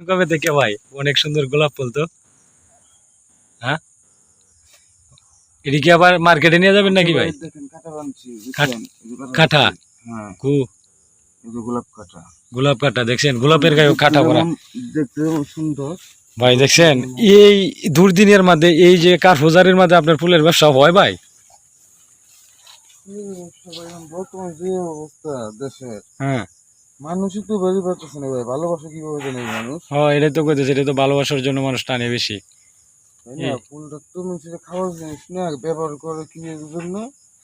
কবে থেকে ভাই? অনেক সুন্দর গোলাপ ফুল তো। হ্যাঁ? এটা কি আবার মার্কেটে নিয়ে যাবেন নাকি ভাই? বানছি। হ্যাঁ। কু? গোলাপ কাটা গোলাপ কাটা দেখছেন? গোলাপের গায়ে যেমন দেখতে সুন্দর। ভাই দেখছেন? এই দুর্দিনের মধ্যে এই যে কাঠফুজারির মধ্যে আপনার ফুলের ব্যবসা হয় ভাই? বর্তমান যে অবস্থা দেশের হ্যাঁ। মানুষই তো বেরিয়ে পারতেছে না ভাই ভালোবাসা কীভাবে জানে মানুষ? ও এটা তো কইতেছে এটা তো ভালোবাসার জন্য মানুষ টানে বেশি। না? ফুলটা তো মানুষের খাওয়ার জিনিস না ব্যবহার করে কি জন্য।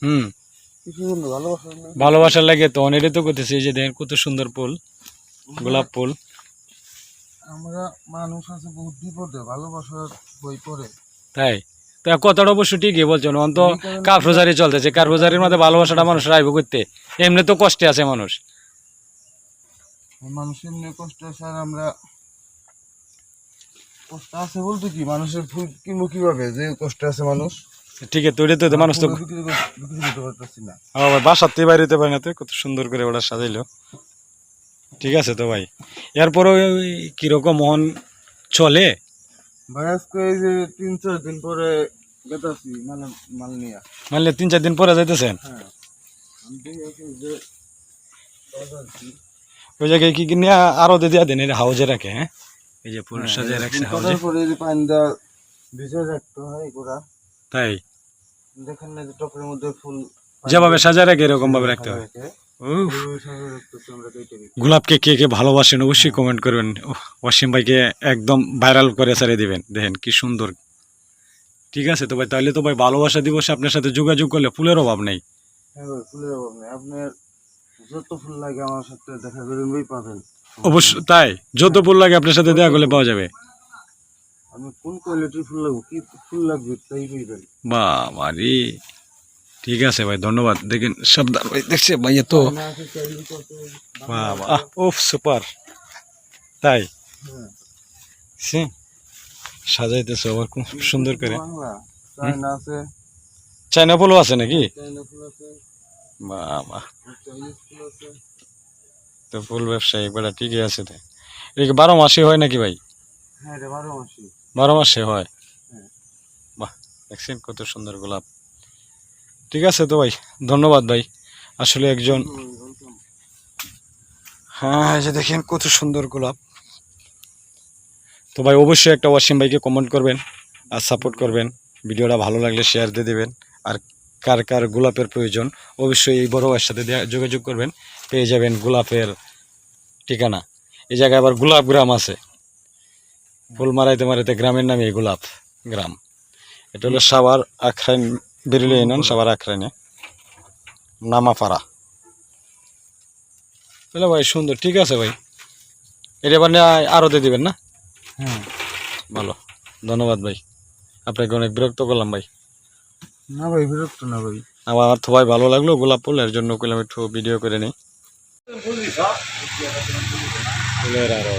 হুম। কিছু ভালোবাসার লাগে তো এটা তো করতেছে এই যে দেখেন কত সুন্দর ফুল গোলাপ ফুল। আমরা মানুষ আছে বহুত বিপদে ভালোবাসার বই পড়ে। তাই? তা কথাটা অবশ্য ঠিকই বলছেন অন্ত কাঠফুজারি চলতেছে কাঠফুজারির মধ্যে ভালোবাসাটা মানুষ রাইব করতে এমনি তো কষ্টে আছে মানুষ। মানুষের এমনি কষ্ট আছে আর আমরা কষ্ট আছে বলতে কি? মানুষের ফুল কিনবো কীভাবে? যে কষ্ট আছে মানুষ। ঠিক আছে তো তো মানুষ তো বিক্রি কর- বিক্রি করতে পারতেছি না। ভাই থেকে বাইরে পারে না তো কত সুন্দর করে ওটা সাজাইলো। ঠিক আছে তো ভাই। এরপরও কীরকম মন চলে? ভাই আজকে এই যে তিন চার দিন পরে গেতাছি মাল মাল নিয়ে। তিন চার দিন পরে যাইতেছেন? হ্যাঁ। আমি যে। ওই জায়গায় কি কিনে আরও দিয়ে দিয়া দেন এটা হাউজে রাখে হ্যাঁ? এই যে ফুল সাজিয়ে রাখছে ফুল হাউজে। পরে যে পানিটা ভিজে রাখতে হয় গোড়া তাই? দেখেন না যে টপের মধ্যে ফুল যেভাবে সাজিয়ে রাখে এরকম ভাবে রাখতে দিই। গোলাপকে কে কে ভালোবাসেন অবশ্যই কমেন্ট করবেন। ওয়াসিম ভাইকে একদম ভাইরাল করে ছাড়িয়ে দিবেন। দেখেন কি সুন্দর। ঠিক আছে তো ভাই তাহলে তো ভাই ভালোবাসা দিবসে আপনার সাথে যোগাযোগ করলে ফুলের অভাব নেই। হ্যাঁ ফুলের অভাব নেই। আপনার যত ফুল লাগে আমার সাথে দেখা পাবেন। অবশ্য তাই যত ফুল লাগে আপনার সাথে দেখা করলে পাওয়া যাবে। আমি কোন কোয়ালিটির ফুল লাগবে কি ফুল লাগবে তাই বাবা রে ঠিক আছে ভাই ধন্যবাদ। দেখেন সাবধান ভাই দেখছে ভাই তো বাবা ওফ সুপার। তাই? হ্যাঁ। সে সাজাইতেছে আবার খুব সুন্দর করে। চায়না আছে। চাইনা ফুলও আছে নাকি? চায়না ফুল আছে। বাবা। তো ফুল ব্যবসায়ী বেড়া ঠিকই আছে তাই এটা কি বারো মাসে হয় নাকি ভাই? হ্যাঁ বারো মাসি। বারো মাসে হয়? হ্যাঁ। বাহ দেখছেন কত সুন্দর গোলাপ। ঠিক আছে তো ভাই ধন্যবাদ ভাই। আসলে একজন হ্যাঁ এই যে দেখেন কত সুন্দর গোলাপ। তো ভাই অবশ্যই একটা ওয়াসিম ভাইকে কমেন্ট করবেন আর সাপোর্ট করবেন। ভিডিওটা ভালো লাগলে শেয়ার দিয়ে দেবেন। আর কার কার গোলাপের প্রয়োজন অবশ্যই এই বড় ভাইয়ের সাথে যোগাযোগ করবেন পেয়ে যাবেন গোলাপের ঠিকানা। এই জায়গায় আবার গোলাপ গ্রাম আছে। ফুল মারাইতে মারাইতে গ্রামের নামে এই গোলাপ গ্রাম। এটা হলো সাবার আখরাইন বেরিলে ইউনিয়ন সাবার আখরাইনে। নামাপাড়া। তাহলে ভাই সুন্দর। ঠিক আছে ভাই। এটা এবার নিয়ে আরও দিয়ে দেবেন না? হ্যাঁ। ভালো। ধন্যবাদ ভাই। আপনাকে অনেক বিরক্ত করলাম ভাই। না ভাই বিরক্ত না ভাই। আমার তো ভাই ভালো লাগল গোলাপ ফুল এর জন্য করলাম একটু ভিডিও করে নিই। ফুলের আরও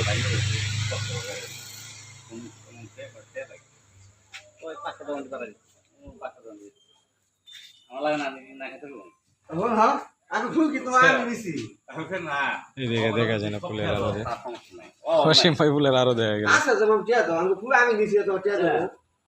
দেখা যায় না ফুলের আরও যে অসীম ভাই ফুলের আরও দেখা গেল। আচ্ছা যেমন টিয়া দাও আমি